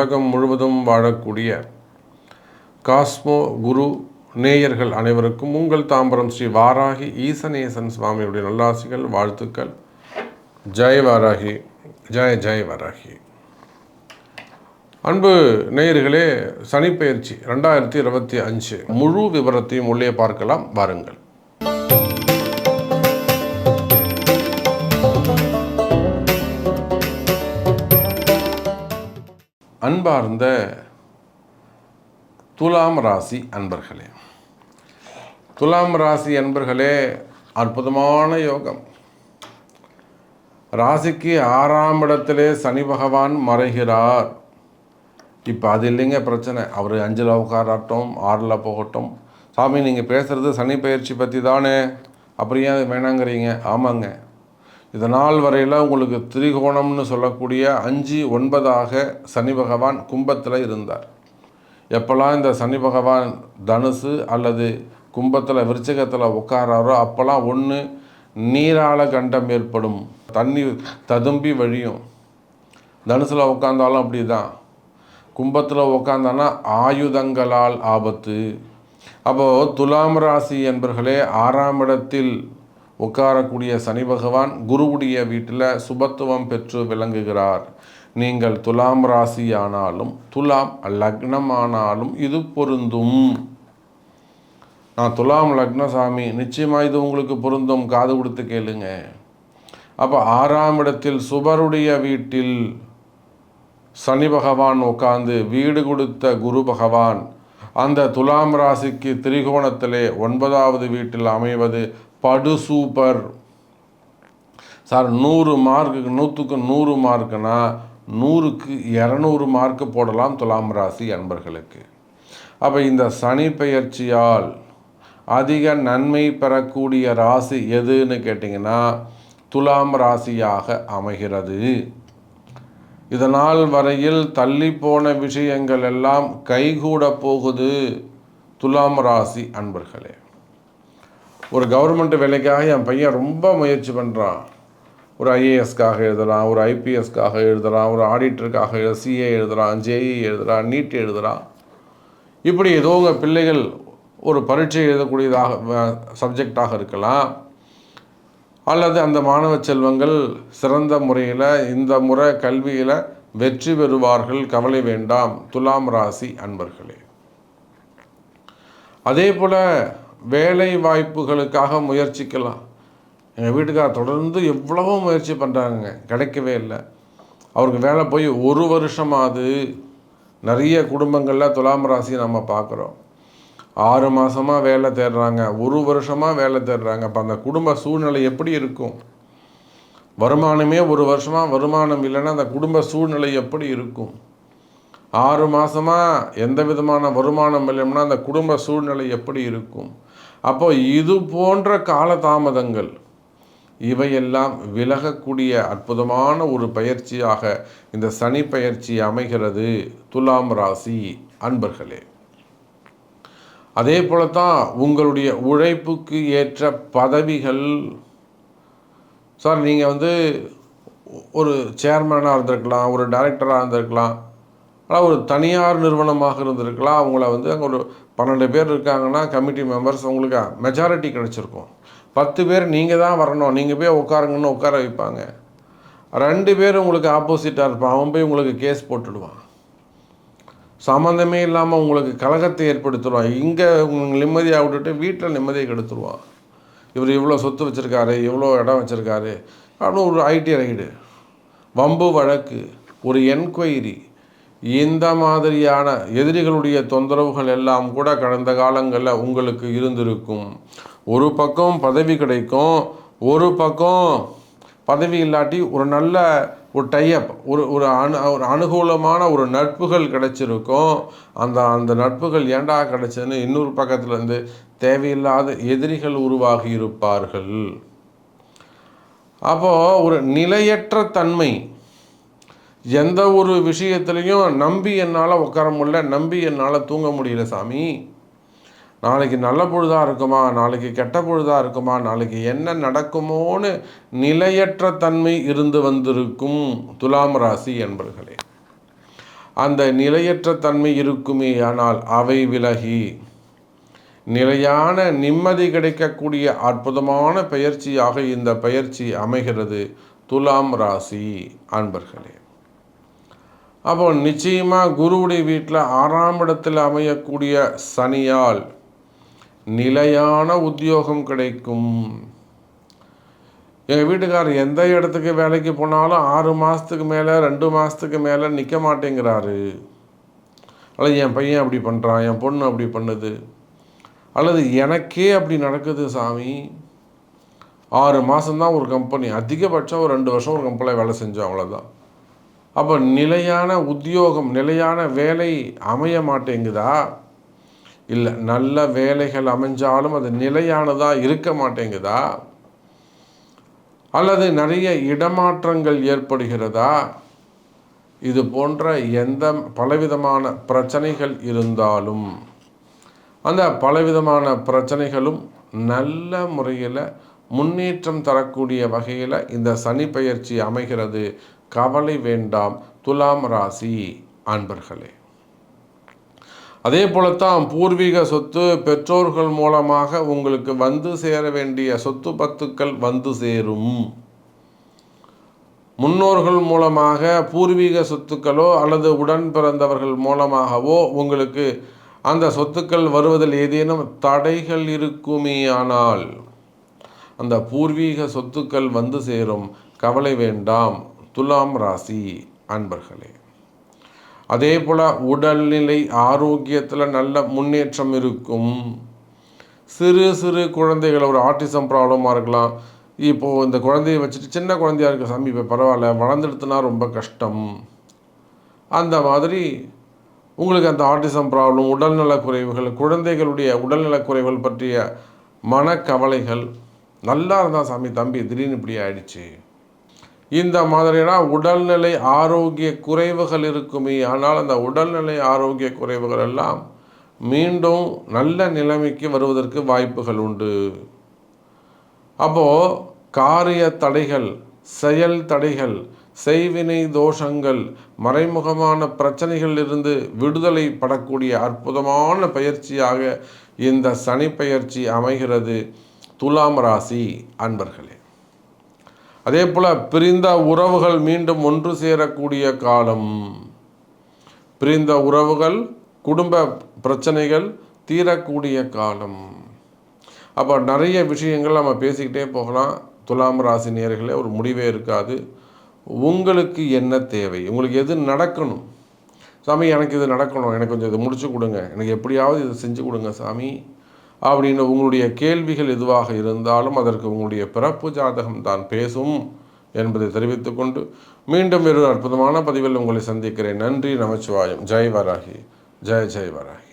உலகம் முழுவதும் வாழக்கூடிய காஸ்மோ குரு நேயர்கள் அனைவருக்கும் உங்கள் தாம்பரம் ஸ்ரீ வாராகி ஈசனேசன் சுவாமியுடைய நல்லாசிகள் வாழ்த்துக்கள். ஜெய் வாராகி ஜெய ஜெய் வாராகி. அன்பு நேயர்களே சனிப்பெயர்ச்சி ரெண்டாயிரத்தி இருபத்தி அஞ்சு முழு விவரத்தையும் உள்ளே பார்க்கலாம். வாருங்கள். அன்பார்ந்த துலாம் ராசி அன்பர்களே. துலாம் ராசி அன்பர்களே அற்புதமான யோகம். ராசிக்கு ஆறாம் இடத்திலே சனி பகவான் மறைகிறார். இப்போ அது இல்லைங்க பிரச்சனை. அவர் அஞ்சில் உட்காராட்டும் ஆறில் போகட்டும். சாமி நீங்கள் பேசுகிறது சனி பயிற்சி பற்றி தானே அப்படியே அது வேணாங்கிறீங்க? ஆமாங்க. இது நாள் வரையில் உங்களுக்கு திரிகோணம்னு சொல்லக்கூடிய அஞ்சு ஒன்பதாக சனி பகவான் கும்பத்தில் இருந்தார். எப்போல்லாம் இந்த சனி பகவான் தனுசு அல்லது கும்பத்தில் விருச்சகத்தில் உட்காராரோ அப்போல்லாம் ஒன்று நீரால கண்டம் ஏற்படும். தண்ணி ததும்பி வழியும். தனுசில் உட்காந்தாலும் அப்படி தான் கும்பத்தில் உட்காந்தானா ஆயுதங்களால் ஆபத்து. அப்போது துலாம் ராசி என்பர்களே ஆறாம் இடத்தில் உட்காரக்கூடிய சனி பகவான் குருவுடைய வீட்டில் சுபத்துவம் பெற்று விளங்குகிறார். நீங்கள் துலாம் ராசியானாலும் துலாம் லக்னமானாலும் இது பொருந்தும். நான் துலாம் லக்னசாமி நிச்சயமாக இது உங்களுக்கு பொருந்தும். காது கொடுத்து கேளுங்க. அப்போ ஆறாம் இடத்தில் சுபருடைய வீட்டில் சனி பகவான் உட்கார்ந்து வீடு கொடுத்த குரு பகவான் அந்த துலாம் ராசிக்கு திரிகோணத்திலே ஒன்பதாவது வீட்டில் அமைவது படு சூப்பர். சார் நூறு மார்க்குக்கு நூற்றுக்கு நூறு மார்க்குனா நூறுக்கு இரநூறு மார்க்கு போடலாம் துலாம் ராசி அன்பர்களுக்கு. அப்போ இந்த சனி பெயர்ச்சியால் அதிக நன்மை பெறக்கூடிய ராசி எதுன்னு கேட்டிங்கன்னா துலாம் ராசியாக அமைகிறது. இதனால் வரையில் தள்ளி போன விஷயங்கள் எல்லாம் கைகூட போகுது துலாம் ராசி அன்பர்களே. ஒரு கவர்மெண்ட் வேலைக்காக என் பையன் ரொம்ப முயற்சி பண்ணுறான் ஒரு ஐஏஎஸ்க்காக எழுதுகிறான் ஒரு ஐபிஎஸ்க்காக எழுதுறான் ஒரு ஆடிட்டருக்காக எழு சிஏ எழுதுறான் ஜேஇ எழுதுறான் நீட் எழுதுகிறான் இப்படி ஏதோ உங்கள் பிள்ளைகள் ஒரு பரீட்சை எழுதக்கூடியதாக சப்ஜெக்டாக இருக்கலாம். அல்லது அந்த மாணவ செல்வங்கள் சிறந்த முறையில் இந்த முறை கல்வியில் வெற்றி பெறுவார்கள் கவலை வேண்டாம். துலாம் ராசி அன்பர்களே. அதே போல் வேலை வாய்ப்புகளுக்காக முயற்சிக்கலாம். எங்கள் வீட்டுக்காரர் தொடர்ந்து எவ்வளவோ முயற்சி பண்ணுறாங்க கிடைக்கவே இல்லை. அவருக்கு வேலை போய் ஒரு வருஷமாவது நிறைய குடும்பங்களில் துலாம் ராசி நம்ம பார்க்குறோம். ஆறு மாதமாக வேலை தேடுறாங்க. ஒரு வருஷமாக வேலை தேடுறாங்க. அப்போ அந்த குடும்ப சூழ்நிலை எப்படி இருக்கும்? வருமானமே ஒரு வருஷமாக வருமானம் இல்லைன்னா அந்த குடும்ப சூழ்நிலை எப்படி இருக்கும்? ஆறு மாதமாக எந்த விதமான வருமானம் இல்லைன்னா அந்த குடும்ப சூழ்நிலை எப்படி இருக்கும்? அப்போ இது போன்ற காலதாமதங்கள் இவையெல்லாம் விலகக்கூடிய அற்புதமான ஒரு பயிற்சியாக இந்த சனி பயிற்சி அமைகிறது துலாம் ராசி அன்பர்களே. அதே போல தான் உங்களுடைய உழைப்புக்கு ஏற்ற பதவிகள் சார் நீங்கள் வந்து ஒரு சேர்மனாக இருந்திருக்கலாம் ஒரு டைரக்டராக இருந்திருக்கலாம் ஆனால் ஒரு தனியார் நிறுவனமாக இருந்திருக்கலாம். அவங்கள வந்து அங்கே ஒரு பன்னெண்டு பேர் இருக்காங்கன்னா கமிட்டி மெம்பர்ஸ் உங்களுக்கு மெஜாரிட்டி கிடச்சிருக்கும். பத்து பேர் நீங்கள் தான் வரணும். நீங்கள் போய் உட்காருங்கன்னு உட்கார வைப்பாங்க. ரெண்டு பேர் உங்களுக்கு ஆப்போசிட்டாக இருப்பான். அவன் போய் உங்களுக்கு கேஸ் போட்டுடுவான். சம்மந்தமே இல்லாமல் உங்களுக்கு கலகத்தை ஏற்படுத்திடுவான். இங்கே உங்களுக்கு நிம்மதியாக விட்டுட்டு வீட்டில் நிம்மதியை கெடுத்துருவான். இவர் இவ்வளோ சொத்து வச்சுருக்காரு இவ்வளோ இடம் வச்சுருக்காரு அப்படின்னு ஒரு ஐடி ரைடு வம்பு வழக்கு ஒரு என்கொயரி இந்த மாதிரியான எதிரிகளுடைய தொந்தரவுகள் எல்லாம் கூட கடந்த காலங்களில் உங்களுக்கு இருந்திருக்கும். ஒரு பக்கம் பதவி கிடைக்கும் ஒரு பக்கம் பதவி இல்லாட்டி ஒரு நல்ல ஒரு டைஅப் ஒரு ஒரு அனு ஒரு அனுகூலமான ஒரு நட்புகள் கிடைச்சிருக்கும். அந்த அந்த நட்புகள் ஏண்டா கிடைச்சதுன்னு இன்னொரு பக்கத்துலேருந்து தேவையில்லாத எதிரிகள் உருவாகி இருப்பார்கள். அப்போது ஒரு நிலையற்ற தன்மை எந்த ஒரு விஷயத்துலையும் நம்பி என்னால் உட்கார முடியல நம்பி என்னால் தூங்க முடியல சாமி. நாளைக்கு நல்ல பொழுதாக இருக்குமா நாளைக்கு கெட்ட பொழுதாக இருக்குமா நாளைக்கு என்ன நடக்குமோன்னு நிலையற்ற தன்மை இருந்து வந்திருக்கும் துலாம் ராசி என்பர்களே. அந்த நிலையற்ற தன்மை இருக்குமே ஆனால் அவை விலகி நிலையான நிம்மதி கிடைக்கக்கூடிய அற்புதமான பயிற்சியாக இந்த பயிற்சி அமைகிறது துலாம் ராசி அன்பர்களே. அப்போ நிச்சயமாக குருவுடைய வீட்டில் ஆறாம் இடத்தில் அமையக்கூடிய சனியால் நிலையான உத்தியோகம் கிடைக்கும். எங்கள் வீட்டுக்காரர் எந்த இடத்துக்கு வேலைக்கு போனாலும் ஆறு மாதத்துக்கு மேலே ரெண்டு மாதத்துக்கு மேலே நிற்க மாட்டேங்கிறாரு. அல்லது என் பையன் அப்படி பண்ணுறான் என் பொண்ணு அப்படி பண்ணுது. அல்லது எனக்கே அப்படி நடக்குது சாமி. ஆறு மாதம்தான் ஒரு கம்பெனி அதிகபட்சம் ஒரு ரெண்டு வருஷம் ஒரு கம்பெனியில் வேலை செஞ்சோம் அவ்வளோதான் அப்போ நிலையான உத்தியோகம் நிலையான வேலை அமைய மாட்டேங்குதா? இல்லை நல்ல வேலைகள் அமைஞ்சாலும் அது நிலையானதாக இருக்க மாட்டேங்குதா? அல்லது நிறைய இடமாற்றங்கள் ஏற்படுகிறதா? இது போன்ற எந்த பலவிதமான பிரச்சனைகள் இருந்தாலும் அந்த பலவிதமான பிரச்சனைகளும் நல்ல முறையில் முன்னேற்றம் தரக்கூடிய வகையில் இந்த சனி பயிற்சி அமைகிறது. கவலை வேண்டாம் துலாம் ராசி அன்பர்களே. அதே போலத்தான் பூர்வீக சொத்து பெற்றோர்கள் மூலமாக உங்களுக்கு வந்து சேர வேண்டிய சொத்து பத்துக்கள் வந்து சேரும். முன்னோர்கள் மூலமாக பூர்வீக சொத்துக்களோ அல்லது உடன் பிறந்தவர்கள் மூலமாகவோ உங்களுக்கு அந்த சொத்துக்கள் வருவதில் ஏதேனும் தடைகள் இருக்குமே ஆனால் அந்த பூர்வீக சொத்துக்கள் வந்து சேரும். கவலை வேண்டாம் துலாம் ராசி அன்பர்களே அதே போல் உடல்நிலை ஆரோக்கியத்தில் நல்ல முன்னேற்றம் இருக்கும். சிறு சிறு குழந்தைகள் ஒரு ஆர்டிசம் ப்ராப்ளமாக இருக்கலாம். இப்போது இந்த குழந்தைய வச்சுட்டு சின்ன குழந்தையாக இருக்க சாமி இப்போ பரவாயில்ல வளர்ந்துடுத்துனா ரொம்ப கஷ்டம். அந்த மாதிரி உங்களுக்கு அந்த ஆர்டிசம் ப்ராப்ளம் உடல்நலக் குறைவுகள் குழந்தைகளுடைய உடல்நலக் குறைவுகள் பற்றிய மனக்கவலைகள் நல்லா இருந்தால் சாமி தம்பி திடீர்னு இப்படி ஆயிடுச்சு. இந்த மாதிரினா உடல்நிலை ஆரோக்கிய குறைவுகள் இருக்குமே. ஆனால் அந்த உடல்நிலை ஆரோக்கிய குறைவுகள் எல்லாம் மீண்டும் நல்ல நிலைமைக்கு வருவதற்கு வாய்ப்புகள் உண்டு. அப்போது காரிய தடைகள் செயல் தடைகள் செய்வினை தோஷங்கள் மறைமுகமான பிரச்சனைகளில் இருந்து விடுதலை படக்கூடிய அற்புதமான பயிற்சியாக இந்த சனி பயிற்சி அமைகிறது. துலாம் ராசி அன்பர்களே. அதே போல் பிரிந்த உறவுகள் மீண்டும் ஒன்று சேரக்கூடிய காலம். பிரிந்த உறவுகள் குடும்ப பிரச்சனைகள் தீரக்கூடிய காலம். அப்போ நிறைய விஷயங்கள் நம்ம பேசிக்கிட்டே போகலாம். துலாம் ராசி நேர்களே ஒரு முடிவே இருக்காது. உங்களுக்கு என்ன தேவை? உங்களுக்கு எது நடக்கணும்? சாமி எனக்கு இது நடக்கணும். எனக்கு கொஞ்சம் இதை முடிச்சு கொடுங்க. எனக்கு எப்படியாவது இதை செஞ்சு கொடுங்க சாமி. அப்படின்னு உங்களுடைய கேள்விகள் எதுவாக இருந்தாலும் அதற்கு உங்களுடைய பிறப்பு ஜாதகம் தான் பேசும் என்பதை தெரிவித்துக்கொண்டு மீண்டும் ஒரு அற்புதமான பதிவில் உங்களை சந்திக்கிறேன். நன்றி நமச்சிவாயம். ஜெய் வராகி. ஜெய் ஜெய் வராகி.